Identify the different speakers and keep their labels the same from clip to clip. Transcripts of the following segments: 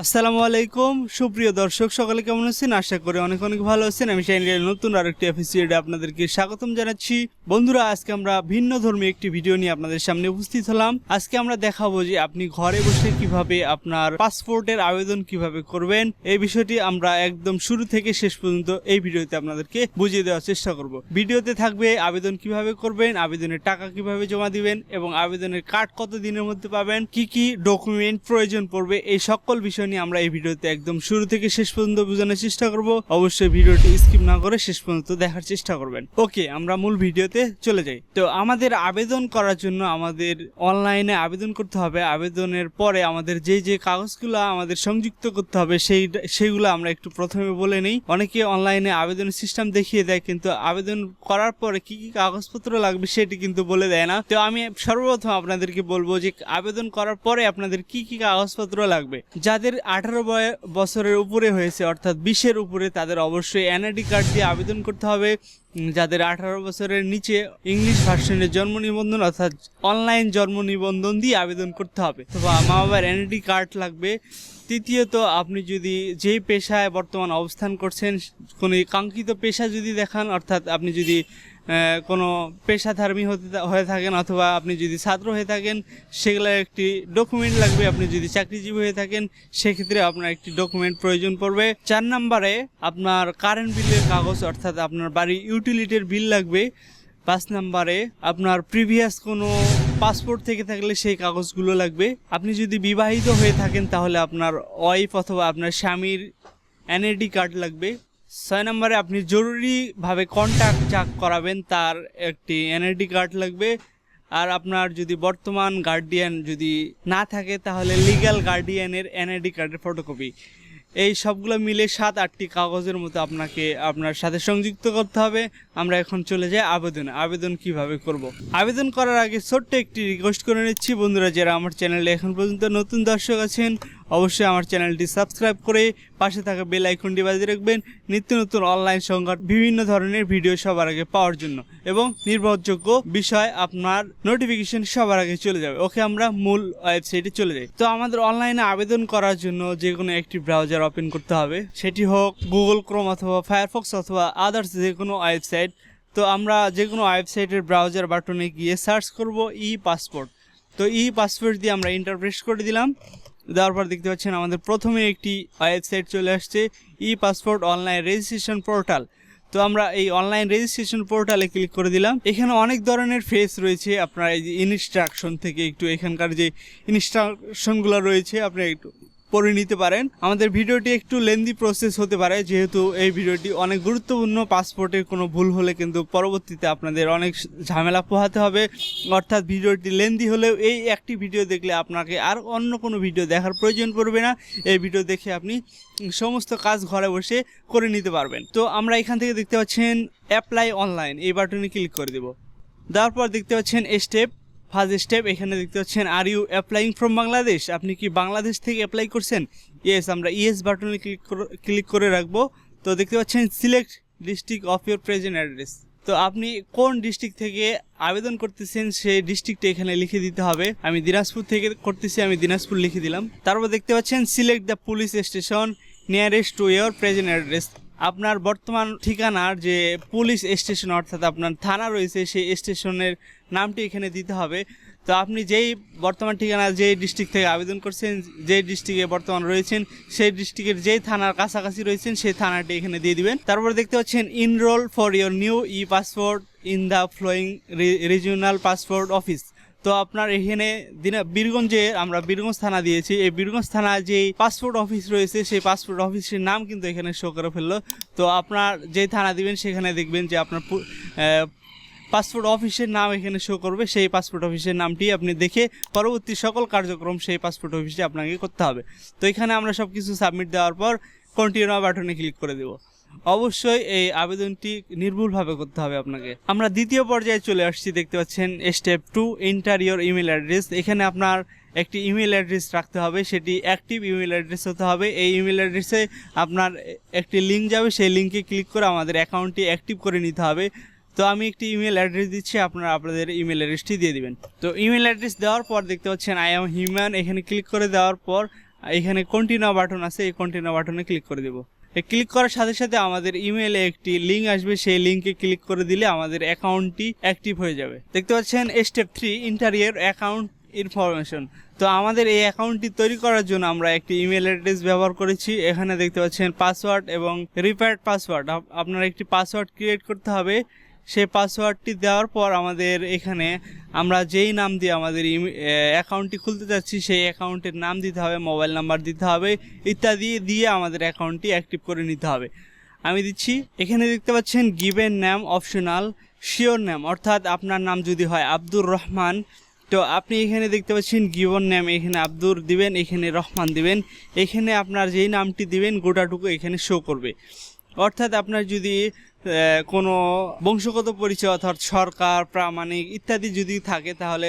Speaker 1: আসসালামু আলাইকুম। সুপ্রিয় দর্শক, সকলে কেমন আছেন? আশা করি অনেক অনেক ভালো আছেন। আমি শাইনের নতুন আরেকটি এপিসোডে আপনাদেরকে স্বাগতম জানাচ্ছি। বন্ধুরা, আজকে আমরা ভিন্ন ধর্মী একটি ভিডিও নিয়ে আপনাদের সামনে উপস্থিত হলাম। আজকে আমরা দেখাবো যে আপনি ঘরে বসে কীভাবে আপনার পাসপোর্টের আবেদন কীভাবে করবেন। এই বিষয়টি আমরা একদম শুরু থেকে শেষ পর্যন্ত এই ভিডিওতে আপনাদেরকে বুঝিয়ে দেওয়ার চেষ্টা করব। ভিডিওতে থাকবে আবেদন কীভাবে করবেন, আবেদনের টাকা কীভাবে জমা দিবেন এবং আবেদনের কার্ড কত দিনের মধ্যে পাবেন, কি কি ডকুমেন্ট প্রয়োজন পড়বে, এই সকল বিষয় নিয়ে আমরা এই ভিডিওতে একদম শুরু থেকে শেষ পর্যন্ত বোঝানোর চেষ্টা করব। অবশ্যই ভিডিওটি স্কিপ না করে শেষ পর্যন্ত দেখার চেষ্টা করবেন। ওকে, আমরা মূল ভিডিওতে চলে যাই। তো আমাদের আবেদন করার জন্য আমাদের অনলাইনে আবেদন করতে হবে। আবেদনের পরে আমাদের যে যে কাগজগুলো আমাদের সংযুক্ত করতে হবে, সেই, সেইগুলো আমরা একটু প্রথমে বলে নেই। অনেকে অনলাইনে আবেদনের সিস্টেম দেখিয়ে দেয়, কিন্তু আবেদন করার পরে কি কি কাগজপত্র লাগবে সেটি কিন্তু বলে দেয় না। তো আমি সর্বপ্রথম আপনাদেরকে বলব যে, আবেদন করার পরে আপনাদের কি কি কাগজপত্র লাগবে? যাদের আঠারো বছরের উপরে হয়েছে, অর্থাৎ বিশের উপরে তাদের অবশ্যই এনআইডি কার্ড দিয়ে আবেদন করতে হবে। যাদের আঠারো বছরের নিচে ইংলিশ ভার্সনের জন্ম নিবন্ধন, অর্থাৎ অনলাইন জন্ম নিবন্ধন দিয়ে আবেদন করতে হবে। অথবা মা বাবার এনআইডি কার্ড লাগবে। তৃতীয়ত, আপনি যদি যেই পেশায় বর্তমান অবস্থান করছেন, কোনো কাঙ্ক্ষিত পেশা যদি দেখান, অর্থাৎ আপনি যদি কোনো পেশাধর্মী হতে হয়ে থাকেন অথবা আপনি যদি ছাত্র হয়ে থাকেন সেগুলোর একটি ডকুমেন্ট লাগবে। আপনি যদি চাকরিজীবী হয়ে থাকেন, সেক্ষেত্রে আপনার একটি ডকুমেন্ট প্রয়োজন পড়বে। চার নম্বরে আপনার কারেন্ট বিলের কাগজ, অর্থাৎ আপনার বাড়ির ইউটিলিটির বিল লাগবে। পাঁচ নম্বরে আপনার প্রিভিয়াস কোনো পাসপোর্ট থেকে থাকলে সেই কাগজগুলো লাগবে। আপনি যদি বিবাহিত হয়ে থাকেন, তাহলে আপনার ওয়াইফ অথবা আপনার স্বামীর এনএডি কার্ড লাগবে। ছয় নম্বরে আপনি জরুরিভাবে কন্ট্যাক্ট যা করাবেন, তার একটি এনআইডি কার্ড লাগবে। আর আপনার যদি বর্তমান গার্ডিয়ান যদি না থাকে, তাহলে লিগ্যাল গার্ডিয়ানের এনআইডি কার্ডের ফটোকপি এই সবগুলো মিলে সাত, আটটি কাগজের মতো আপনাকে আপনার সাথে সংযুক্ত করতে হবে। আমরা এখন চলে যাই আবেদনে। আবেদন কীভাবে করব? আবেদন করার আগে ছোট্ট একটি রিকোয়েস্ট করে নিচ্ছি। বন্ধুরা, যারা আমার চ্যানেলে এখন পর্যন্ত নতুন দর্শক আছেন অবশ্যই আমার চ্যানেলটি সাবস্ক্রাইব করে পাশে থাকা বেল আইকনটি বাজিয়ে রাখবেন। নিত্য নতুন অনলাইন সংবাদ, বিভিন্ন ধরনের ভিডিও সবার আগে পাওয়ার জন্য এবং নির্ভরযোগ্য বিষয় আপনার নোটিফিকেশন সবার আগে চলে যাবে। ওকে, আমরা মূল ওয়েবসাইটে চলে যাই। তো আমাদের অনলাইনে আবেদন করার জন্য যে কোনো একটি ব্রাউজার ওপেন করতে হবে। সেটি হোক গুগল ক্রোম অথবা ফায়ারফক্স অথবা আদার্স যে কোনো ওয়েবসাইট তো আমরা যে কোনো ওয়েবসাইটের ব্রাউজার বাটনে গিয়ে সার্চ করব ই পাসপোর্ট তো ই পাসপোর্ট দিয়ে আমরা ইন্টারপ্রেস করে দিলাম। দেওয়ার পর দেখতে পাচ্ছেন আমাদের প্রথমে একটি ওয়েবসাইট চলে আসছে e passport online registration portal তো আমরা এই অনলাইন রেজিস্ট্রেশন পোর্টালে ক্লিক করে দিলাম। এখানে অনেক ধরনের ফেস রয়েছে, আপনার এই যে ইনস্ট্রাকশন থেকে একটু এখানকার যে ইনস্ট্রাকশনগুলো রয়েছে, আপনি একটু পড়ে নিতে পারেন। আমাদের ভিডিওটি একটু লেন্দি প্রসেস হতে পারে, যেহেতু এই ভিডিওটি অনেক গুরুত্বপূর্ণ। পাসপোর্টের কোনো ভুল হলে কিন্তু পরবর্তীতে আপনাদের অনেক ঝামেলা পোহাতে হবে। অর্থাৎ ভিডিওটি লেন্দি হলেও এই একটি ভিডিও দেখলে আপনাকে আর অন্য কোনো ভিডিও দেখার প্রয়োজন পড়বে না। এই ভিডিও দেখে আপনি সমস্ত কাজ ঘরে বসে করে নিতে পারবেন। তো আমরা এখান থেকে দেখতে পাচ্ছেন অ্যাপ্লাই অনলাইন এই বাটনে ক্লিক করে দেব। দেওয়ার পর দেখতে পাচ্ছেন স্টেপ ফার্স্ট স্টেপ, এখানে দেখতে পাচ্ছেন are you applying from Bangladesh আপনি কি বাংলাদেশ থেকে অ্যাপ্লাই করছেন? ইয়েস আমরা ইয়েস বাটনে ক্লিক ক্লিক করে রাখব। তো দেখতে পাচ্ছেন select district of your present address তো আপনি কোন ডিস্ট্রিক্ট থেকে আবেদন করতেছেন, সেই ডিস্ট্রিক্টে এখানে লিখে দিতে হবে। আমি দিনাজপুর থেকে করতেছি, আমি দিনাজপুর লিখে দিলাম। তারপর দেখতে পাচ্ছেন select the police station nearest to your present address আপনার বর্তমান ঠিকানার যে পুলিশ স্টেশন, অর্থাৎ আপনার থানা রয়েছে, সেই স্টেশনের নামটি এখানে দিতে হবে। তো আপনি যেই বর্তমান ঠিকানা যেই ডিস্ট্রিক্ট থেকে আবেদন করছেন, যেই ডিস্ট্রিক্টে বর্তমান রয়েছেন, সেই ডিস্ট্রিক্টের যেই থানার কাছাকাছি রয়েছেন, সেই থানাটি এখানে দিয়ে দিবেন। তারপর দেখতে পাচ্ছেন enrol for your new e passport in the following regional passport office তো আপনার এখানে দিনা বীরগঞ্জে আমরা বীরগঞ্জ থানা দিয়েছি। এই বীরগঞ্জ থানা যে পাসপোর্ট অফিস রয়েছে, সেই পাসপোর্ট অফিসের নাম কিন্তু এখানে শো করে ফেলল। তো আপনার যে থানা দিবেন, সেখানে দেখবেন যে আপনার পাসপোর্ট অফিসের নাম এখানে শো করবে। সেই পাসপোর্ট অফিসের নামটি আপনি দেখে পরবর্তী সকল কার্যক্রম সেই পাসপোর্ট অফিসে আপনাকে করতে হবে। তো এখানে আমরা সব কিছু সাবমিট দেওয়ার পর কন্টিনিউ বাটনে ক্লিক করে দেবো। অবশ্যই এই আবেদনটি নির্ভুলভাবে করতে হবে আপনাকে। আমরা দ্বিতীয় পর্যায়ে চলে আসছি, দেখতে পাচ্ছেন step two enter enter your email address এখানে আপনার একটি ইমেল অ্যাড্রেস রাখতে হবে, সেটি অ্যাক্টিভ ইমেল অ্যাড্রেস হতে হবে। এই ইমেল অ্যাড্রেসে আপনার একটি লিঙ্ক যাবে, সেই লিঙ্কে ক্লিক করে আমাদের অ্যাকাউন্টটি অ্যাক্টিভ করে নিতে হবে। তো আমি একটি ইমেল অ্যাড্রেস দিচ্ছি, আপনারা আপনাদের ইমেল অ্যাড্রেসটি দিয়ে দিবেন। তো ইমেল অ্যাড্রেস দেওয়ার পর দেখতে পাচ্ছেন আই এম হিউম্যান এখানে ক্লিক করে দেওয়ার পর এখানে কন্টিনিউ বাটন আছে, এই কন্টিনিউ বাটনে ক্লিক করে দেবো। ক্লিক করার সাথে সাথে আমাদের ইমেলে একটি লিঙ্ক আসবে। সেই লিঙ্কে ক্লিক করে দিলে আমাদের অ্যাকাউন্টটি অ্যাক্টিভ হয়ে যাবে। দেখতে পাচ্ছেন step three enter your account information তো আমাদের এই অ্যাকাউন্টটি তৈরি করার জন্য আমরা একটি ইমেল অ্যাড্রেস ব্যবহার করেছি। এখানে দেখতে পাচ্ছেন পাসওয়ার্ড এবং রিপেয়ার্ড পাসওয়ার্ড আপনার একটি পাসওয়ার্ড ক্রিয়েট করতে হবে। সেই পাসওয়ার্ডটি দেওয়ার পর আমাদের এখানে আমরা যেই নাম দিয়ে আমাদের অ্যাকাউন্টটি খুলতে যাচ্ছি, সেই অ্যাকাউন্টের নাম দিতে হবে মোবাইল নাম্বার দিতে হবে, ইত্যাদি দিয়ে আমাদের অ্যাকাউন্টটি অ্যাক্টিভ করে নিতে হবে। আমি দিচ্ছি, এখানে দেখতে পাচ্ছেন গিভেন নাম অপশনাল শিওর নাম অর্থাৎ আপনার নাম যদি হয় আব্দুর রহমান, তো আপনি এখানে দেখতে পাচ্ছেন গিভন নাম এখানে আব্দুর দিবেন, এখানে রহমান দিবেন, এখানে আপনার যেই নামটি দিবেন, গোটাটুকু এখানে শো করবে। অর্থাৎ আপনার যদি কোনো বংশগত পরিচয় অর্থাৎ সরকার, প্রামাণিক ইত্যাদি যদি থাকে, তাহলে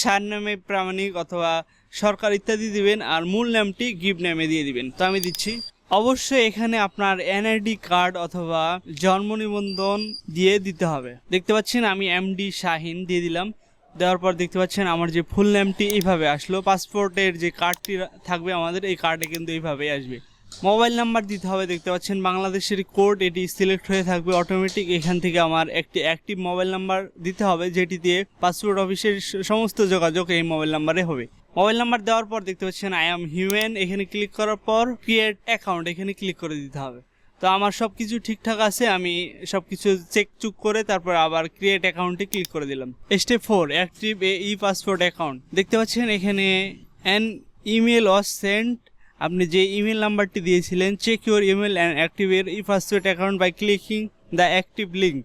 Speaker 1: সার নামে প্রামাণিক অথবা সরকার ইত্যাদি দিবেন আর মূল নামটি গিভ নামে দিয়ে দিবেন। তো আমি দিচ্ছি। অবশ্যই এখানে আপনার এনআইডি কার্ড অথবা জন্ম নিবন্ধন দিয়ে দিতে হবে। দেখতে পাচ্ছেন আমি এমডি শাহিন দিয়ে দিলাম। দেওয়ার পর দেখতে পাচ্ছেন আমার যে ফুল নেমটি এইভাবে আসলো। পাসপোর্টের যে কার্ডটি থাকবে আমাদের, এই কার্ডে কিন্তু এইভাবেই আসবে। মোবাইল নাম্বার দিতে হবে, দেখতে পাচ্ছেন বাংলাদেশের কোড এটি সিলেক্ট হয়ে থাকবে অটোমেটিক এখান থেকে আমার একটি অ্যাক্টিভ মোবাইল নাম্বার দিতে হবে, যেটি দিয়ে পাসপোর্ট অফিসের সমস্ত যোগাযোগ এই মোবাইল নাম্বারে হবে। মোবাইল নাম্বার দেওয়ার পর দেখতে পাচ্ছেন আই এম হিউম্যান এখানে ক্লিক করার পর ক্রিয়েট অ্যাকাউন্ট এখানে ক্লিক করে দিতে হবে। তো আমার সব কিছু ঠিকঠাক আছে, আমি সব কিছু চেক চুক করে তারপর আবার ক্রিয়েট অ্যাকাউন্টে ক্লিক করে দিলাম। Step four activate e passport account দেখতে পাচ্ছেন এখানে অ্যান ইমেল ওয়াজ সেন্ট আপনি যে ইমেল নাম্বারটি দিয়েছিলেন check your email and activate e passport account by clicking the active link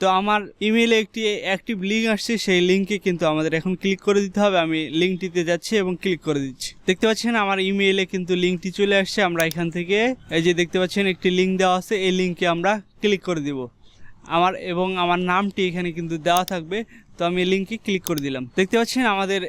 Speaker 1: তো আমার ইমেলে একটি অ্যাক্টিভ লিঙ্ক আসছে, সেই লিঙ্কে কিন্তু আমাদের এখন ক্লিক করে দিতে হবে। আমি লিঙ্কটিতে যাচ্ছি এবং ক্লিক করে দিচ্ছি। দেখতে পাচ্ছেন, আমার ইমেইলে কিন্তু লিঙ্কটি চলে আসছে। আমরা এখান থেকে এই যে দেখতে পাচ্ছেন, একটি লিঙ্ক দেওয়া আছে। এই লিঙ্কে আমরা ক্লিক করে দিব। আমার এবং আমার নামটি এখানে কিন্তু দেওয়া থাকবে। তো আমি লিঙ্কে ক্লিক করে দিলাম। দেখতে পাচ্ছেন, আমাদের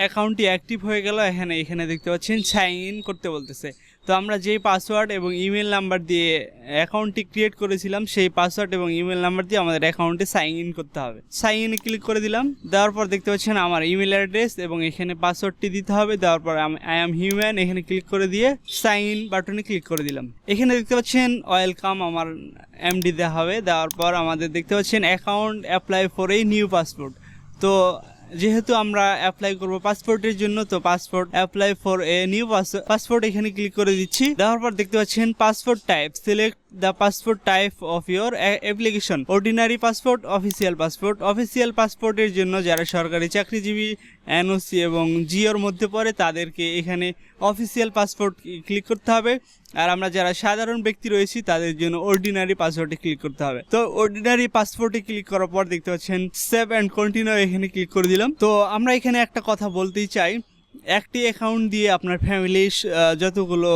Speaker 1: অ্যাকাউন্টটি অ্যাক্টিভ হয়ে গেল। এখানে এখানে দেখতে পাচ্ছেন সাইন ইন করতে বলতেছে। তো আমরা যেই পাসওয়ার্ড এবং ইমেল নাম্বার দিয়ে অ্যাকাউন্টটি ক্রিয়েট করেছিলাম, সেই পাসওয়ার্ড এবং ইমেল নাম্বার দিয়ে আমাদের অ্যাকাউন্টে সাইন ইন করতে হবে। সাইন ইনে ক্লিক করে দিলাম। দেওয়ার পর দেখতে পাচ্ছেন, আমার ইমেল অ্যাড্রেস এবং এখানে পাসওয়ার্ডটি দিতে হবে। দেওয়ার পর আই এম হিউম্যান এখানে ক্লিক করে দিয়ে সাইন ইন বাটনে ক্লিক করে দিলাম। এখানে দেখতে পাচ্ছেন ওয়েলকাম আমার এমডি দেওয়া হবে। দেওয়ার পর আমাদের দেখতে পাচ্ছেন অ্যাকাউন্ট অ্যাপ্লাই ফর এই নিউ পাসপোর্ট তো যেহেতু আমরা অ্যাপ্লাই করব পাসপোর্টের জন্য, তো passport apply for a new passport এখানে ক্লিক করে দিচ্ছি। দেওয়ার পর দেখতে পাচ্ছেন passport type select the passport type of your application ordinary passport official passport official পাসপোর্টের জন্য যারা সরকারি চাকরিজীবী এনওসি এবং জিওর মধ্যে পড়ে, তাদেরকে এখানে অফিসিয়াল পাসপোর্ট ক্লিক করতে হবে। আর আমরা যারা সাধারণ ব্যক্তি রয়েছি, তাদের জন্য অর্ডিনারি পাসপোর্টে ক্লিক করতে হবে। তো অর্ডিনারি পাসপোর্টে ক্লিক করার পর দেখতে পাচ্ছেন সেভ অ্যান্ড কন্টিনিউ এখানে ক্লিক করে দিলাম। তো আমরা এখানে একটা কথা বলতেই চাই। একটি অ্যাকাউন্ট দিয়ে আপনার ফ্যামিলির যতগুলো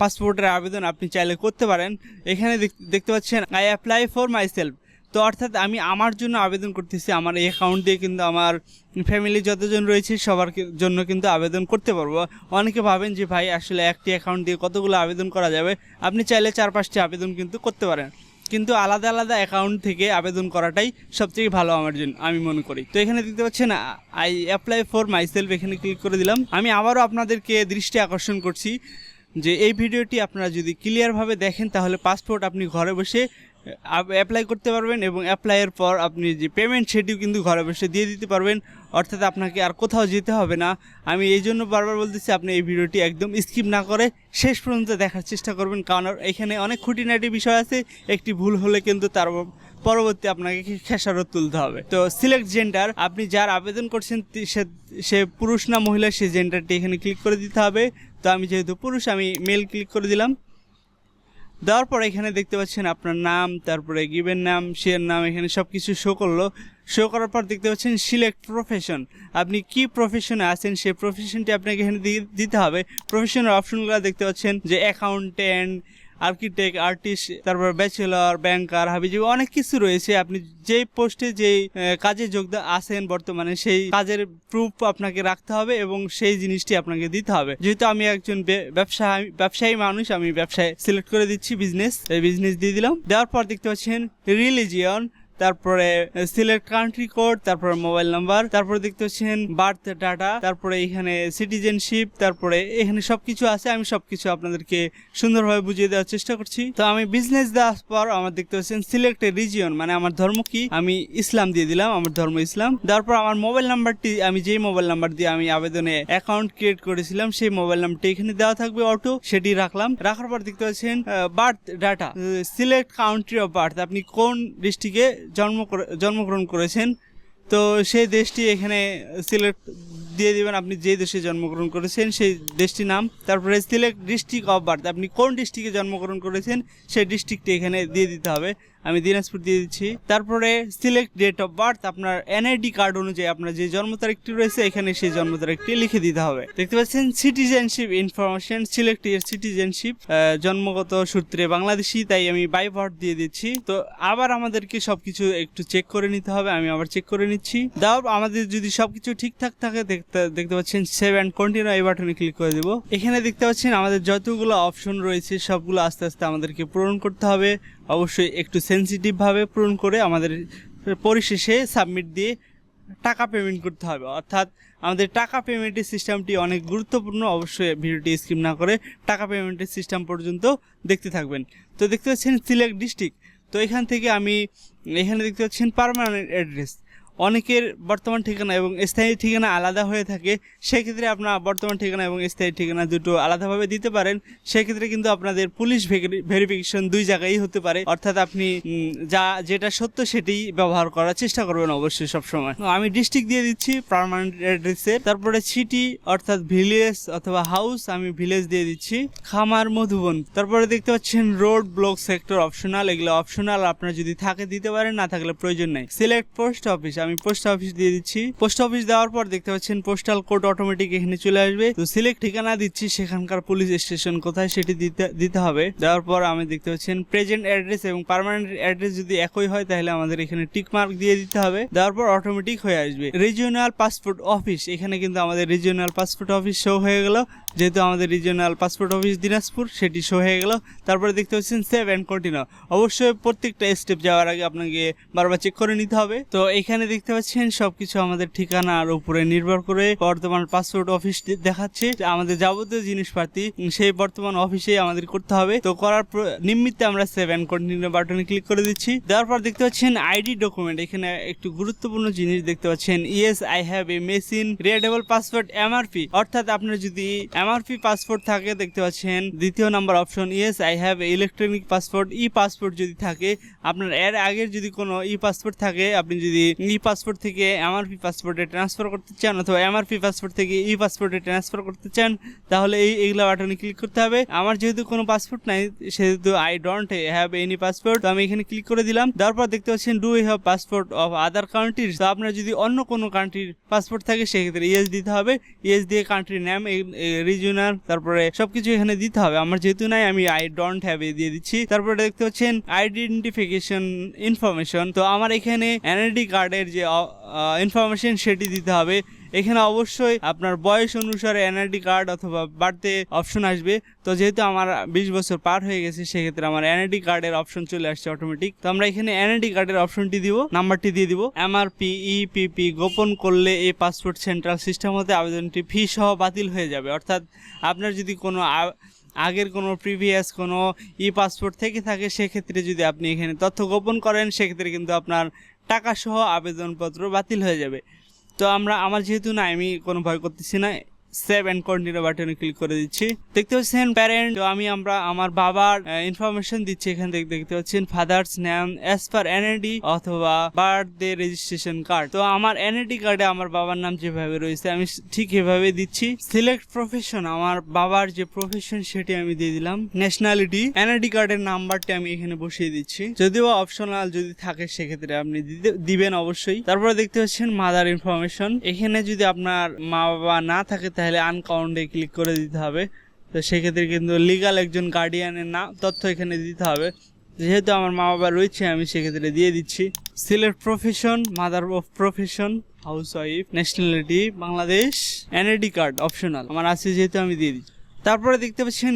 Speaker 1: পাসপোর্টের আবেদন আপনি চাইলে করতে পারেন। এখানে দেখতে পাচ্ছেন I apply for myself তো অর্থাৎ আমি আমার জন্য আবেদন করতেছি, আমার এই অ্যাকাউন্ট দিয়ে কিন্তু আমার ফ্যামিলি যতজন রয়েছে সবার জন্য কিন্তু আবেদন করতে পারব। অনেকে ভাবেন যে, ভাই, আসলে একটি অ্যাকাউন্ট দিয়ে কতগুলো আবেদন করা যাবে? আপনি চাইলে চার পাঁচটি আবেদন কিন্তু করতে পারেন। কিন্তু আলাদা আলাদা অ্যাকাউন্ট থেকে আবেদন করাটাই সবথেকে ভালো আমার জন্য, আমি মনে করি। তো এখানে দেখতে পাচ্ছেন আই অ্যাপ্লাই ফর মাইসেলফ এখানে ক্লিক করে দিলাম। আমি আবারও আপনাদেরকে দৃষ্টি আকর্ষণ করছি যে এই ভিডিওটি আপনারা যদি ক্লিয়ারভাবে দেখেন, তাহলে পাসপোর্ট আপনি ঘরে বসে অ্যাপ্লাই করতে পারবেন এবং অ্যাপ্লাইয়ের পর আপনি যে পেমেন্ট সেটিও কিন্তু ঘরে বসে দিয়ে দিতে পারবেন। অর্থাৎ আপনাকে আর কোথাও যেতে হবে না। আমি এই জন্য বারবার বলতেছি, আপনি এই ভিডিওটি একদম স্কিপ না করে শেষ পর্যন্ত দেখার চেষ্টা করবেন। কারণ এখানে অনেক খুঁটিনাটি বিষয় আছে। একটি ভুল হলে কিন্তু তার পরবর্তী আপনাকে খেসারত তুলতে হবে। তো সিলেক্ট জেন্ডার আপনি যার আবেদন করছেন সে- সে পুরুষ না মহিলা, সে জেন্ডারটি এখানে ক্লিক করে দিতে হবে। তো আমি যেহেতু পুরুষ, আমি মেল ক্লিক করে দিলাম। দেওয়ার পর এখানে দেখতে পাচ্ছেন আপনার নাম, তারপরে গিভেন নাম শেয়ার নাম, এখানে সব কিছু শো করল। শো করার পর দেখতে পাচ্ছেন সিলেক্ট প্রফেশন আপনি কি প্রফেশনে আছেন, সেই প্রফেশনটি আপনাকে এখানে দিতে হবে। প্রফেশনের অপশনগুলো দেখতে পাচ্ছেন যে অ্যাকাউন্টেন্ট আর্কিটেক্ট আর্টিস্ট তারপর ব্যাচেলর ব্যাংকার হাবিজাবি অনেক কিছু রয়েছে। আপনি যেই পোস্টে যেই কাজে যোগদান আছেন বর্তমানে, সেই কাজের প্রুফ আপনাকে রাখতে হবে এবং সেই জিনিসটি আপনাকে দিতে হবে। যেহেতু আমি একজন ব্যবসা ব্যবসায়ী মানুষ, আমি ব্যবসায় সিলেক্ট করে দিচ্ছি বিজনেস এই বিজনেস দিয়ে দিলাম। দেওয়ার পর দেখতে পাচ্ছেন রিলিজিয়ন তারপরে সিলেক্ট কান্ট্রি কোড তারপরে মোবাইল নাম্বার তারপরে দেখতে পাচ্ছেন বার্থ ডাটা তারপরে এখানে সিটিজেনশিপ তারপরে এখানে সবকিছু আছে। আমি সবকিছু আপনাদেরকে সুন্দরভাবে বুঝিয়ে দেওয়ার চেষ্টা করছি। তো আমি বিজনেস দেওয়ার পর আমার দেখতে পাচ্ছেন সিলেক্ট রিজিয়ন মানে আমার ধর্ম কি? আমি ইসলাম দিয়ে দিলাম, আমার ধর্ম ইসলাম। তারপর আমার মোবাইল নাম্বারটি আমি যেই মোবাইল নাম্বার দিয়ে আমি আবেদনে অ্যাকাউন্ট ক্রিয়েট করেছিলাম, সেই মোবাইল নাম্বারটি এখানে দেওয়া থাকবে অটো সেটি রাখলাম। রাখার পর দেখতে পাচ্ছেন birth data select country of birth আপনি কোন ডিস্ট্রিক্টে জন্ম জন্মগ্রহণ করেছেন। তো সেই দেশটি এখানে সিলেক্ট দিয়ে দিবেন, আপনি যে দেশে জন্মগ্রহণ করেছেন সেই দেশটির নাম, তারপরে সিলেক্ট ডিস্ট্রিক্ট অফ বার্থ, আপনি কোন ডিস্ট্রিক্টে জন্মগ্রহণ করেছেন সেই ডিস্ট্রিক্টটি এখানে দিয়ে দিতে হবে। আমি দিনাজপুর দিয়ে দিচ্ছি। তারপরে সিলেক্ট ডেট অফ বার্থ, আপনার এনআইডি কার্ড অনুযায়ী আপনার যে জন্ম তারিখটি রয়েছে, এখানে সেই জন্ম তারিখটি লিখে দিতে হবে। দেখতে পাচ্ছেন citizenship information select your citizenship জন্মগত সূত্রে বাংলাদেশি, তাই আমি বাই বার্থ দিয়ে দিচ্ছি। তো আবার আমাদেরকে সবকিছু একটু চেক করে নিতে হবে, আমি আবার চেক করে নিচ্ছি। দাও, আমাদের যদি সবকিছু ঠিকঠাক থাকে দেখতে দেখতে পাচ্ছেন সেভ অ্যান্ড কন্টিনিউ এই বাটনে ক্লিক করে দেবো। এখানে দেখতে পাচ্ছেন, আমাদের যতগুলো অপশন রয়েছে, সবগুলো আস্তে আস্তে আমাদেরকে পূরণ করতে হবে। অবশ্যই একটু সেন্সিটিভ ভাবে পূরণ করে আমাদের পরিশেষে সাবমিট দিয়ে টাকা পেমেন্ট করতে হবে। অর্থাৎ আমাদের টাকা পেমেন্টের সিস্টেমটি অনেক গুরুত্বপূর্ণ, অবশ্যই ভিডিওটি স্কিপ না করে টাকা পেমেন্টের সিস্টেম পর্যন্ত দেখতে থাকবেন। তো দেখতে পাচ্ছেন সিলেক্ট ডিস্ট্রিক্ট তো এখান থেকে আমি, এখানে দেখতে পাচ্ছেন পারমানেন্ট অ্যাড্রেস অনেকের বর্তমান ঠিকানা এবং স্থায়ী ঠিকানা আলাদা হয়ে থাকে, সেক্ষেত্রে আপনার বর্তমান ঠিকানা এবং স্থায়ী ঠিকানা দুটো আলাদাভাবে দিতে পারেন। সেক্ষেত্রে কিন্তু আপনাদের পুলিশ ভেরিফিকেশন দুই জায়গায় হতে পারে। অর্থাৎ আপনি যা, যেটা সত্য সেটি ব্যবহার করার চেষ্টা করবেন অবশ্যই সবসময়। আমি ডিস্ট্রিক্ট দিয়ে দিচ্ছি পার্মানেন্ট অ্যাড্রেসে তারপরে সিটি অর্থাৎ ভিলেজ অথবা হাউস আমি ভিলেজ দিয়ে দিচ্ছি, খামার মধুবন। তারপরে দেখতে পাচ্ছেন রোড ব্লক সেক্টর অপশনাল এগুলো অপশনাল আপনার যদি থাকে দিতে পারেন, না থাকলে প্রয়োজন নাই। সিলেক্ট পোস্ট অফিস আমি পোস্ট অফিস দিয়ে দিচ্ছি। পোস্ট অফিস দেওয়ার পর দেখতে পাচ্ছেন পোস্টাল কোড অটোমেটিক এখানে চলে আসবে। তো সিলেক্ট ঠিকানা দিচ্ছি, সেখানকার পুলিশ স্টেশন কোথায় সেটি দিতে দিতে হবে। দেওয়ার পর আমি দেখতে পাচ্ছেন প্রেজেন্ট অ্যাড্রেস এবং পার্মানেন্ট অ্যাড্রেস যদি একই হয়, তাহলে আমাদের এখানে টিক মার্ক দিয়ে দিতে হবে। দেওয়ার পর অটোমেটিক হয়ে আসবে। রিজিওনাল পাসপোর্ট অফিস এখানে কিন্তু আমাদের রিজিওনাল পাসপোর্ট অফিস শো হয়ে গেল। যেহেতু আমাদের রিজিওনাল পাসপোর্ট অফিস দিনাজপুর, সেটি শো হয়ে গেল। তারপরে দেখতে পাচ্ছেন সেভ অ্যান্ড কন্টিনিউ অবশ্যই প্রত্যেকটা স্টেপ যাওয়ার আগে আপনাকে বারবার চেক করে নিতে হবে। তো এখানে দেখতে পাচ্ছেন সবকিছু আমাদের ঠিকানার উপরে নির্ভর করে বর্তমান পাসপোর্ট অফিস দেখাচ্ছে। আমাদের যাবতীয় জিনিসপাতি সেই বর্তমান অফিসে আমাদের করতে হবে। তো করার নিমিত্তে আমরা সেভ অ্যান্ড কন্টিনিউ বাটনে ক্লিক করে দিচ্ছি। দেওয়ার পর দেখতে পাচ্ছেন আইডি ডকুমেন্ট এখানে একটু গুরুত্বপূর্ণ জিনিস দেখতে পাচ্ছেন। Yes I have a machine readable passport MRP অর্থাৎ আপনার যদি এমআরপি পাসপোর্ট থাকে, দেখতে পাচ্ছেন। দ্বিতীয় number option yes I have electronic passport e passport যদি থাকে, আপনার এর আগের যদি কোনো ই পাসপোর্ট থাকে, আপনি যদি ই পাসপোর্ট থেকে এমআরপি পাসপোর্টে ট্রান্সফার করতে চান, অথবা এমআরপি পাসপোর্ট থেকে ই পাসপোর্টে ট্রান্সফার করতে চান, তাহলে এই, এইগুলা বাটনে ক্লিক করতে হবে। আমার যেহেতু কোনো পাসপোর্ট নাই, সেহেতু I don't have any passport তো আমি এখানে ক্লিক করে দিলাম। তারপর দেখতে পাচ্ছেন do you have passport of other countries তো আপনার যদি অন্য কোনো কান্ট্রির পাসপোর্ট থাকে, সেক্ষেত্রে ইয়েস দিতে হবে। ইয়েস দিয়ে কান্ট্রির নাম রিজিওনাল তারপরে সবকিছু এখানে দিতে হবে। আমার যেহেতু নাই, আমি আই ডোন্ট হ্যাভ এ দিয়ে দিচ্ছি। তারপরে দেখতে পাচ্ছেন আইডেন্টিফিকেশন ইনফরমেশন তো আমার এখানে এনআইডি কার্ডের যে ইনফরমেশন সেটি দিতে হবে। এখানে অবশ্যই আপনার বয়স অনুসারে এনআইডি কার্ড অথবা বাড়তে অপশন আসবে। তো যেহেতু আমার বিশ বছর পার হয়ে গেছে, সেক্ষেত্রে আমার এনআইডি কার্ডের অপশন চলে আসছে অটোমেটিক তো আমরা এখানে এনআইডি কার্ডের অপশনটি দিব, নাম্বারটি দিয়ে দিব। এমআরপি ইপিপি গোপন করলে এই পাসপোর্ট সেন্ট্রাল সিস্টেম হতে আবেদনটি ফি সহ বাতিল হয়ে যাবে। অর্থাৎ আপনার যদি কোনো আগের কোনো প্রিভিয়াস কোনো ই পাসপোর্ট থেকে থাকে, সেক্ষেত্রে যদি আপনি এখানে তথ্য গোপন করেন, সেক্ষেত্রে কিন্তু আপনার টাকা সহ আবেদনপত্র বাতিল হয়ে যাবে। তো আমরা আমার যেহেতু না আমি কোনো ভয় করতেছি না। সেভ অ্যান্ড কন্টিনিউ বাটনে ক্লিক করে দিচ্ছি। দেখতে পাচ্ছেন প্যারেন্ট আমি আমরা আমার বাবার ইনফরমেশন দিচ্ছি এখান থেকে। দেখতে পাচ্ছেন father's name as per NID অথবা বার্থডে রেজিস্ট্রেশন কার্ড তো আমার এনআইডি কার্ডে আমার বাবার নাম যেভাবে রয়েছে, আমি ঠিক এভাবে দিচ্ছি। সিলেক্ট প্রফেশন আমার বাবার যে প্রফেশন সেটি আমি দিয়ে দিলাম। ন্যাশনালিটি এনআইডি কার্ডের নাম্বারটি আমি এখানে বসিয়ে দিচ্ছি। যদিও অপশনাল যদি থাকে, সেক্ষেত্রে আপনি দিবেন অবশ্যই। তারপরে দেখতে পাচ্ছেন মাদার ইনফরমেশন এখানে যদি আপনার মা বাবা না থাকে তাহলে আনকাউন্টে ক্লিক করে দিতে হবে। তো সেক্ষেত্রে কিন্তু লিগাল একজন গার্ডিয়ানের না তথ্য এখানে দিতে হবে। যেহেতু আমার মা বাবা রয়েছে, আমি সেক্ষেত্রে দিয়ে দিচ্ছি। Select profession mother of profession housewife nationality Bangladesh NID card optional আমার আছে যেহেতু আমি দিয়ে দিচ্ছি। তারপরে দেখতে পাচ্ছেন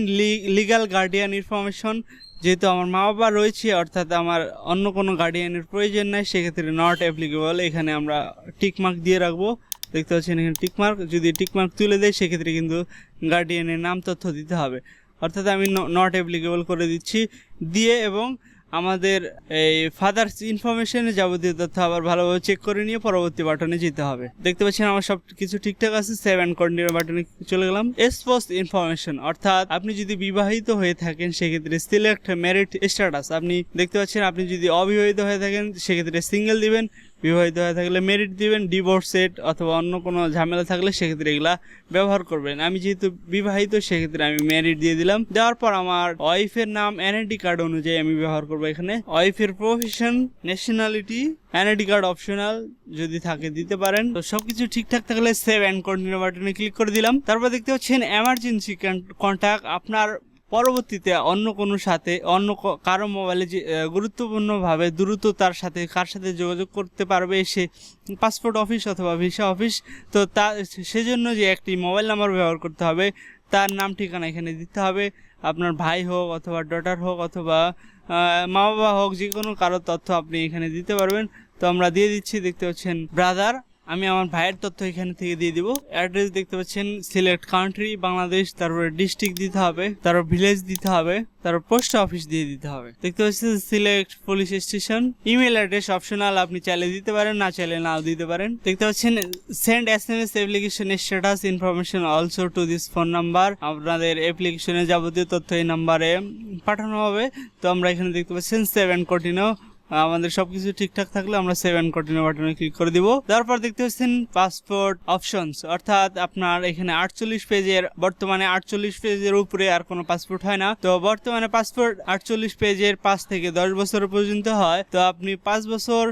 Speaker 1: লিগাল গার্ডিয়ান ইনফরমেশন যেহেতু আমার মা বাবা রয়েছে, অর্থাৎ আমার অন্য কোনো গার্ডিয়ানের প্রয়োজন নাই, সেক্ষেত্রে নট অ্যাপ্লিকেবল এখানে আমরা টিকমার্ক দিয়ে রাখব। দেখতে পাচ্ছেন এখানে টিকমার্ক যদি টিকমার্ক তুলে দেয়, সেক্ষেত্রে কিন্তু গার্ডিয়ানের নাম তথ্য দিতে হবে। অর্থাৎ আমি নট অ্যাপ্লিকেবল করে দিচ্ছি। দিয়ে এবং আমাদের এই ফাদার্স ইনফরমেশনে যাবতীয় তথ্য আবার ভালোভাবে চেক করে নিয়ে পরবর্তী বাটনে যেতে হবে। দেখতে পাচ্ছেন আমার সব কিছু ঠিকঠাক আছে সেভ অ্যান্ড কন্টিনিউ বাটনে চলে গেলাম। এক্সপোজ ইনফরমেশন অর্থাৎ আপনি যদি বিবাহিত হয়ে থাকেন, সেক্ষেত্রে সিলেক্ট মেরিট স্ট্যাটাস আপনি দেখতে পাচ্ছেন, আপনি যদি অবিবাহিত হয়ে থাকেন, সেক্ষেত্রে সিঙ্গেল দিবেন। বিবাহিত হয়ে থাকলে মেরিট দিবেন ডিভোর্স সেট অথবা অন্য কোনো ঝামেলা থাকলে সেক্ষেত্রে এগুলা ব্যবহার করবেন। আমি যেহেতু বিবাহিত, সেক্ষেত্রে আমি মেরিট দিয়ে দিলাম। দেওয়ার পর আমার ওয়াইফের নাম এনআইডি কার্ড অনুযায়ী আমি ব্যবহার করব এখানে। ওয়াইফের profession nationality NID card optional যদি থাকে দিতে পারেন। তো সবকিছু ঠিকঠাক থাকলে সেভ অ্যান্ড কন্টিনিউ বাটনে ক্লিক করে দিলাম। তারপর দেখতে পাচ্ছেন এমার্জেন্সি কন্ট্যাক্ট আপনার পরবর্তীতে অন্য কোনো সাথে, অন্য কারও মোবাইলে যে গুরুত্বপূর্ণভাবে দ্রুত তার সাথে কার সাথে যোগাযোগ করতে পারবে সে পাসপোর্ট অফিস অথবা ভিসা অফিস তো তা, সেজন্য যে একটি মোবাইল নাম্বার ব্যবহার করতে হবে, তার নাম, ঠিকানা এখানে দিতে হবে। আপনার ভাই হোক অথবা ডটার হোক অথবা মা বাবা হোক যে কোনো কারও তথ্য আপনি এখানে দিতে পারবেন। তো আমরা দিয়ে দিচ্ছি, দেখতে পাচ্ছেন ব্রাদার আমি আমার ভাইয়ের তথ্য এখানে থেকে দিয়ে দিব। অ্যাড্রেস দেখতে পাচ্ছেন সিলেক্ট কান্ট্রি বাংলাদেশ, তারপরে ডিস্ট্রিক্ট দিতে হবে, তারপর ভিলেজ দিতে হবে, তারপর পোস্ট অফিস দিয়ে দিতে হবে। দেখতে পাচ্ছেন select police station email address optional আপনি চাইলে দিতে পারেন, না চাইলে নাও দিতে পারেন। দেখতে পাচ্ছেন send S M S application status information also to this phone number আপনাদের অ্যাপ্লিকেশনের যাবতীয় তথ্য এই নাম্বারে পাঠানো হবে। তো আমরা এখানে দেখতে পাচ্ছেন সেভেন কন্টিনিউ আমাদের সবকিছু ঠিকঠাক থাকলে আমরা সেভেন কন্টিনিউ বাটনে ক্লিক করে দিব। তারপর দেখতে পাচ্ছেন পাসপোর্ট অপশনস অর্থাৎ আপনার এখানে আটচল্লিশ পেজের, বর্তমানে আটচল্লিশ পেজের উপরে আর কোনো পাসপোর্ট হয় না। তো বর্তমানে পাসপোর্ট আটচল্লিশ পেজের পাঁচ থেকে দশ বছর পর্যন্ত হয়। তো আপনি পাঁচ বছর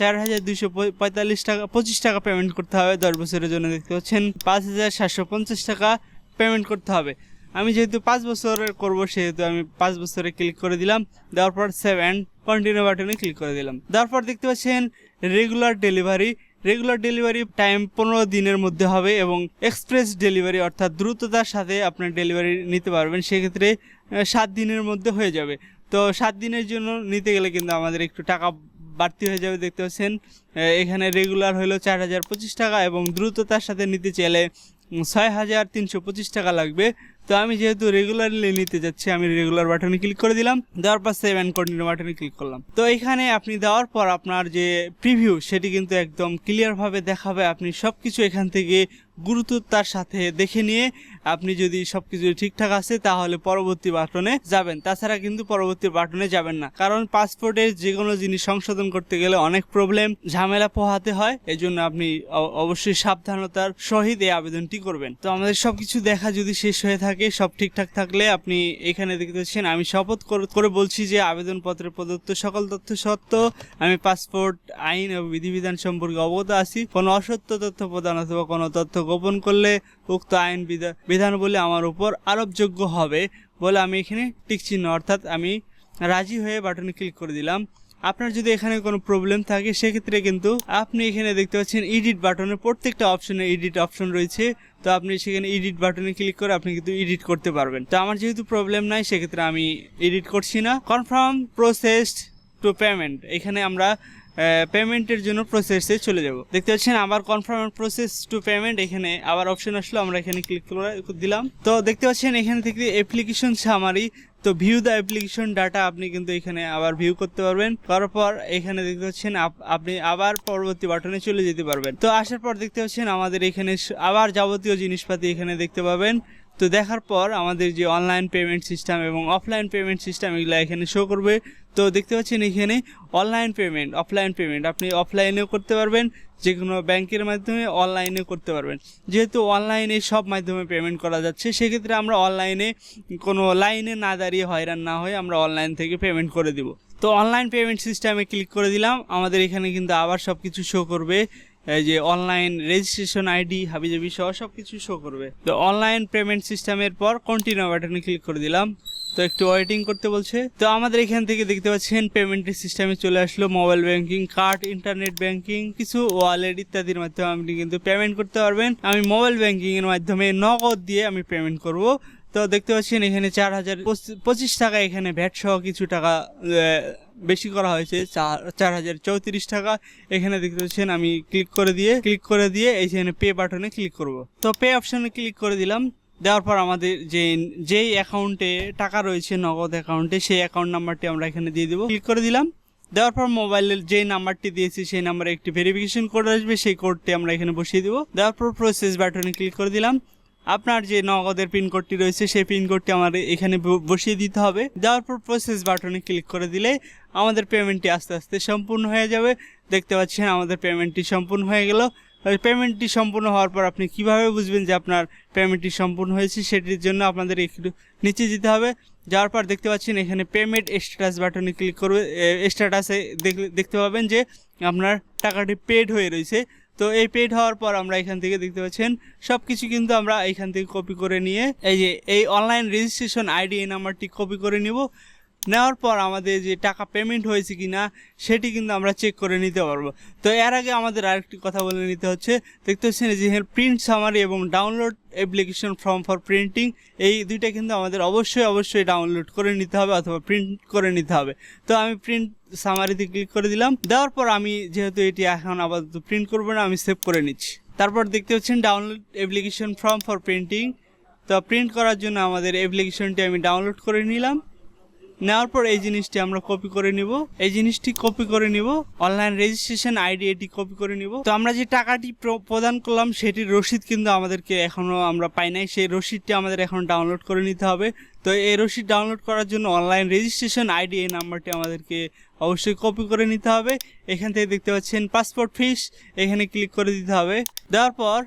Speaker 1: চার হাজার দুইশো পঁয়তাল্লিশ টাকা, পঁচিশ টাকা পেমেন্ট করতে হবে। দশ বছরের জন্য দেখতে পাচ্ছেন, পাঁচ হাজার সাতশো পঞ্চাশ টাকা পেমেন্ট করতে হবে। আমি যেহেতু পাঁচ বছরের করব, সেহেতু আমি পাঁচ বছরে ক্লিক করে দিলাম। দেওয়ার পর সেভেন কন্টিনিউ বাটনে ক্লিক করে দিলাম। দেওয়ার পর দেখতে পাচ্ছেন regular delivery regular delivery time পনেরো দিনের মধ্যে হবে এবং এক্সপ্রেস ডেলিভারি অর্থাৎ দ্রুততার সাথে আপনার ডেলিভারি নিতে পারবেন, সেক্ষেত্রে সাত দিনের মধ্যে হয়ে যাবে। তো সাত দিনের জন্য নিতে গেলে কিন্তু আমাদের একটু টাকা বাড়তি হয়ে যাবে, দেখতে পাচ্ছেন। এখানে রেগুলার হলো চার হাজার পঁচিশ টাকা এবং দ্রুততার সাথে নিতে চাইলে ছয় হাজার তিনশো পঁচিশ টাকা লাগবে। তো আমি যেহেতু রেগুলারলি নিতে যাচ্ছি, আমি রেগুলার বাটনে ক্লিক করে দিলাম, দেওয়ার পর সেভ অ্যান্ড কন্টিনিউ বাটনে ক্লিক করলাম। তো এখানে আপনি দেওয়ার পর আপনার যে প্রিভিউ সেটি কিন্তু একদম ক্লিয়ারভাবে দেখাবে। আপনি সব কিছু এখান থেকে গুরুত্বতার সাথে দেখে নিয়ে আপনি যদি সব কিছু ঠিকঠাক আছে, তাহলে পরবর্তী বাটনে যাবেন। তাছাড়া কিন্তু পরবর্তী বাটনে যাবেন না। কারণ পাসপোর্টের যে কোনো জিনিস সংশোধন করতে গেলে অনেক প্রবলেম ঝামেলা পোহাতে হয়। এই জন্য আপনি অবশ্যই সাবধানতার সহিত এই আবেদনটি করবেন। তো আমাদের সবকিছু দেখা যদি শেষ হয়ে থাকে, সব ঠিকঠাক থাকলে আপনি এখানে দেখতে পাচ্ছেন আমি শপথ করে- বলছি যে আবেদনপত্রে প্রদত্ত সকল তথ্য সত্য, আমি পাসপোর্ট আইন এবং বিধিবিধান সম্পর্কে অবগত আছি। কোনো অসত্য তথ্য প্রদান অথবা কোনো তথ্য গোপন করলে উক্ত আইন বিধা- বিধান বলে আমার উপর আরোপযোগ্য হবে বলে আমি এখানে টিক চিহ্ন, অর্থাৎ আমি রাজি হয়ে বাটনে ক্লিক করে দিলাম। আপনার যদি এখানে কোনো প্রবলেম থাকে, সেক্ষেত্রে কিন্তু আপনি এখানে দেখতে পাচ্ছেন এডিট বাটনে প্রত্যেকটা অপশনে এডিট অপশন রয়েছে। তো আপনি সেখানে এডিট বাটনে ক্লিক করে আপনি কিন্তু এডিট করতে পারবেন। তো আমার যেহেতু প্রবলেম নাই, সেক্ষেত্রে আমি এডিট করছি না। কনফার্ম প্রসেসড টু পেমেন্ট এখানে আমরা পেমেন্টের জন্য প্রসেসে চলে যাব। দেখতে পাচ্ছেন আবার কনফার্ম প্রসেস টু পেমেন্ট এখানে আবার অপশন আসলো, আমরা এখানে ক্লিক করে দিলাম। তো দেখতে পাচ্ছেন, এখানে থেকে অ্যাপ্লিকেশন সামারি তো ভিউ দ্য অ্যাপ্লিকেশন ডাটা আপনি কিন্তু এখানে আবার ভিউ করতে পারবেন। করার পর এখানে দেখতে পাচ্ছেন, আপ- আপনি আবার পরবর্তী বাটনে চলে যেতে পারবেন। তো আসার পর দেখতে পাচ্ছেন, আমাদের এখানে আবার যাবতীয় জিনিসপাতি এখানে দেখতে পাবেন। তো দেখার পর আমাদের যে অনলাইন পেমেন্ট সিস্টেম এবং অফলাইন পেমেন্ট সিস্টেম এগুলো এখানে শো করবে। তো দেখতে পাচ্ছেন এখানে অনলাইন পেমেন্ট অফলাইন পেমেন্ট আপনি অফলাইনেও করতে পারবেন যে কোনো ব্যাংকের মাধ্যমে অনলাইনেও করতে পারবেন। যেহেতু অনলাইনে সব মাধ্যমে পেমেন্ট করা যাচ্ছে, সেক্ষেত্রে আমরা অনলাইনে কোনো লাইনে না দাঁড়িয়ে হয়রান না হয়ে আমরা অনলাইন থেকে পেমেন্ট করে দিব। তো অনলাইন পেমেন্ট সিস্টেমে ক্লিক করে দিলাম। আমাদের এখানে কিন্তু আবার সব কিছু শো করবে যে অনলাইন রেজিস্ট্রেশন আইডি হাবিজাবি সহ সব কিছু শো করবে। তো অনলাইন পেমেন্ট সিস্টেমের পর কন্টিনিউ বাটনে ক্লিক করে দিলাম। তো একটু ওয়েটিং করতে বলছে। তো আমাদের এখান থেকে দেখতে পাচ্ছেন পেমেন্টের সিস্টেমে চলে আসলো mobile banking card internet banking কিছু ওয়ালেট ইত্যাদির মাধ্যমে আপনি কিন্তু পেমেন্ট করতে পারবেন। আমি মোবাইল ব্যাংকিং এর মাধ্যমে নগদ দিয়ে আমি পেমেন্ট করব। তো দেখতে পাচ্ছেন এখানে চার হাজার পঁচিশ টাকা এখানে ভ্যাট সহ কিছু টাকা বেশি করা হয়েছে। চার হাজার চৌত্রিশ টাকা এখানে দেখতে পাচ্ছেন আমি ক্লিক করে দিয়ে ক্লিক করে দিয়ে এইখানে পে বাটনে ক্লিক করব। তো পে অপশনে ক্লিক করে দিলাম। দেওয়ার পর আমাদের যে, যেই অ্যাকাউন্টে টাকা রয়েছে, নগদ অ্যাকাউন্টে সেই অ্যাকাউন্ট নাম্বারটি আমরা এখানে দিয়ে দেবো। ক্লিক করে দিলাম। দেওয়ার পর মোবাইলের যেই নাম্বারটি দিয়েছি, সেই নাম্বারে একটি ভেরিফিকেশন কোড আসবে। সেই কোডটি আমরা এখানে বসিয়ে দেবো। দেওয়ার পর প্রসেস বাটনে ক্লিক করে দিলাম। আপনার যে নগদের পিনকোডটি রয়েছে, সেই পিনকোডটি আমার এখানে বসিয়ে দিতে হবে। দেওয়ার পর প্রসেস বাটনে ক্লিক করে দিলে আমাদের পেমেন্টটি আস্তে আস্তে সম্পূর্ণ হয়ে যাবে। দেখতে পাচ্ছেন, আমাদের পেমেন্টটি সম্পূর্ণ হয়ে গেল। পেমেন্টটি সম্পূর্ণ হওয়ার পর আপনি কীভাবে বুঝবেন যে আপনার পেমেন্টটি সম্পূর্ণ হয়েছে সেটির জন্য আপনাদের একটু নিচে যেতে হবে। যাওয়ার পর দেখতে পাচ্ছেন এখানে পেমেন্ট স্ট্যাটাস বাটনে ক্লিক করবে স্ট্যাটাসে দেখতে পাবেন যে আপনার টাকাটি পেড হয়ে রয়েছে। তো এই পেড হওয়ার পর আমরা এখান থেকে দেখতে পাচ্ছেন সব কিছু কিন্তু আমরা এখান থেকে কপি করে নিয়ে এই যে, এই অনলাইন রেজিস্ট্রেশন আইডি এই নাম্বারটি কপি করে নিব। নেওয়ার পর আমাদের যে টাকা পেমেন্ট হয়েছে কি না সেটি কিন্তু আমরা চেক করে নিতে পারব। তো এর আগে আমাদের আরেকটি কথা বলে নিতে হচ্ছে। দেখতে পাচ্ছেন যে হ্যাঁ প্রিন্ট সামারি এবং download application form for printing এই দুইটা কিন্তু আমাদের অবশ্যই অবশ্যই ডাউনলোড করে নিতে হবে অথবা প্রিন্ট করে নিতে হবে। তো আমি প্রিন্ট সামারিতে ক্লিক করে দিলাম। দেওয়ার পর আমি যেহেতু এটি এখন আপাতত প্রিন্ট করব না, আমি সেভ করে নিচ্ছি। তারপর দেখতে পাচ্ছেন download application form for printing তো প্রিন্ট করার জন্য আমাদের অ্যাপ্লিকেশনটি আমি ডাউনলোড করে নিলাম। নেওয়ার পর এই জিনিসটি আমরা কপি করে নিব। এই জিনিসটি কপি করে নিব। অনলাইন রেজিস্ট্রেশন আইডি এটি কপি করে নিব। তো আমরা যে টাকাটি প্র- প্রদান করলাম, সেটির রসিদ কিন্তু আমাদেরকে এখনও আমরা পাই নাই। সেই রসিদটি আমাদের এখন ডাউনলোড করে নিতে হবে। তো এই রসিদ ডাউনলোড করার জন্য অনলাইন রেজিস্ট্রেশন আইডি এই নাম্বারটি আমাদেরকে অবশ্যই কপি করে নিতে হবে। এখান থেকে দেখতে পাচ্ছেন পাসপোর্ট ফিস এখানে ক্লিক করে দিতে হবে। দেওয়ার পর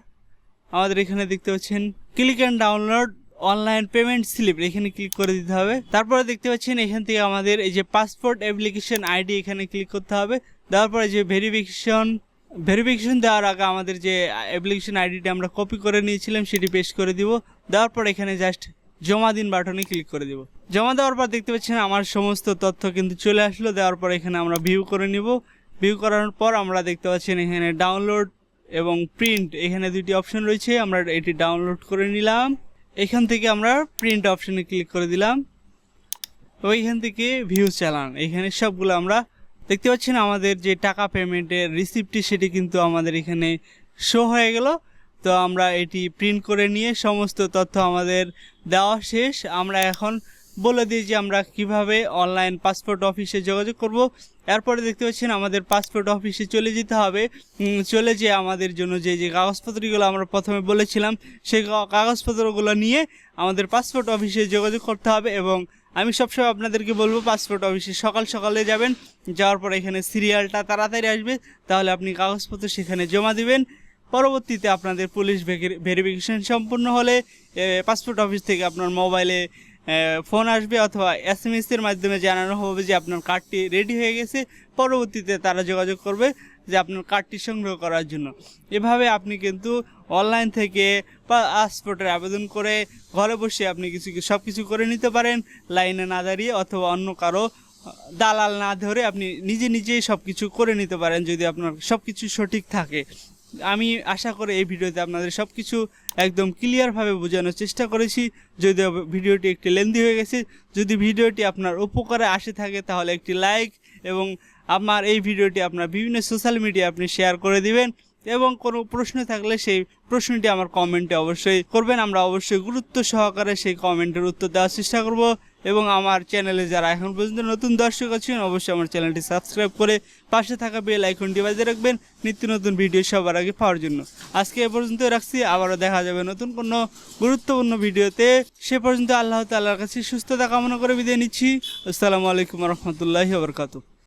Speaker 1: আমাদের এখানে দেখতে পাচ্ছেন click and download online payment slip এখানে ক্লিক করে দিতে হবে। তারপরে দেখতে পাচ্ছেন এখান থেকে আমাদের এই যে পাসপোর্ট অ্যাপ্লিকেশন আইডি এখানে ক্লিক করতে হবে। দেওয়ার পরে যে ভেরিফিকেশন ভেরিফিকেশন দেওয়ার আগে আমাদের যে অ্যাপ্লিকেশন আইডিটা আমরা কপি করে নিয়েছিলাম, সেটি পেস্ট করে দিব। দেওয়ার পর এখানে জাস্ট জমা দিন বাটনে ক্লিক করে দিব। জমা দেওয়ার পর দেখতে পাচ্ছেন আমার সমস্ত তথ্য কিন্তু চলে আসলো। দেওয়ার পর এখানে আমরা ভিউ করে নিব। ভিউ করার পর আমরা দেখতে পাচ্ছেন এখানে ডাউনলোড এবং প্রিন্ট এখানে দুটি অপশন রয়েছে। আমরা এটি ডাউনলোড করে নিলাম। এখান থেকে আমরা প্রিন্ট অপশনে ক্লিক করে দিলাম। ওইখান থেকে ভিউ চালান। এখানে সবগুলো আমরা দেখতে পাচ্ছি না আমাদের যে টাকা পেমেন্টের রিসিপ্টটি সেটি কিন্তু আমাদের এখানে শো হয়ে গেল। তো আমরা এটি প্রিন্ট করে নিয়ে সমস্ত তথ্য আমাদের দেওয়া শেষ। আমরা এখন বলে দিই যে আমরা কীভাবে অনলাইন পাসপোর্ট অফিসে যোগাযোগ করব। এরপরে দেখতে পাচ্ছেন আমাদের পাসপোর্ট অফিসে চলে যেতে হবে। চলে যে আমাদের জন্য যে যে কাগজপত্রগুলো আমরা প্রথমে বলেছিলাম, সেই কাগজপত্রগুলো নিয়ে আমাদের পাসপোর্ট অফিসে যোগাযোগ করতে হবে এবং আমি সবসময় আপনাদেরকে বলব পাসপোর্ট অফিসে সকাল সকালে যাবেন। যাওয়ার পর এখানে সিরিয়ালটা তাড়াতাড়ি আসবে, তাহলে আপনি কাগজপত্র সেখানে জমা দিবেন। পরবর্তীতে আপনাদের পুলিশ ভেরিফিকেশন সম্পূর্ণ হলে পাসপোর্ট অফিস থেকে আপনার মোবাইলে ফোন আসবে অথবা এস এম এর মাধ্যমে জানানো হবে যে আপনার কার্ডটি রেডি হয়ে গেছে। পরবর্তীতে তারা যোগাযোগ করবে যে আপনার কার্ডটি সংগ্রহ করার জন্য। এভাবে আপনি কিন্তু অনলাইন থেকে পাসপোর্টের আবেদন করে ঘরে বসে আপনি কিছু সব কিছু করে নিতে পারেন। লাইনে না দাঁড়িয়ে অথবা অন্য কারও, দালাল না ধরে আপনি নিজে নিজেই সব কিছু করে নিতে পারেন যদি আপনার সব কিছু সঠিক থাকে। আমি আশা করি এই ভিডিওতে আপনাদের সব কিছু একদম ক্লিয়ারভাবে বোঝানোর চেষ্টা করেছি। যদিও ভিডিওটি একটি লেন্দি হয়ে গেছে, যদি ভিডিওটি আপনার উপকারে আসে থাকে, তাহলে একটি লাইক এবং আমার এই ভিডিওটি আপনার বিভিন্ন সোশ্যাল মিডিয়া আপনি শেয়ার করে দিবেন। এবং কোনো প্রশ্ন থাকলে সেই প্রশ্নটি আমার কমেন্টে অবশ্যই করবেন। আমরা অবশ্যই গুরুত্ব সহকারে সেই কমেন্টের উত্তর দেওয়ার চেষ্টা করব এবং আমার চ্যানেলে যারা এখন পর্যন্ত নতুন দর্শক আছেন, অবশ্যই আমার চ্যানেলটি সাবস্ক্রাইব করে পাশে থাকা বেল আইকনটি বাজিয়ে রাখবেন নিত্য নতুন ভিডিও সবার আগে পাওয়ার জন্য। আজকে এ পর্যন্ত রাখছি। আবারও দেখা যাবে নতুন কোনো গুরুত্বপূর্ণ ভিডিওতে। সে পর্যন্ত আল্লাহ তাল্লাহর কাছে সুস্থতা কামনা করে বিদায় নিচ্ছি। আসসালামু আলাইকুম রহমতুল্লাহি বরকাতু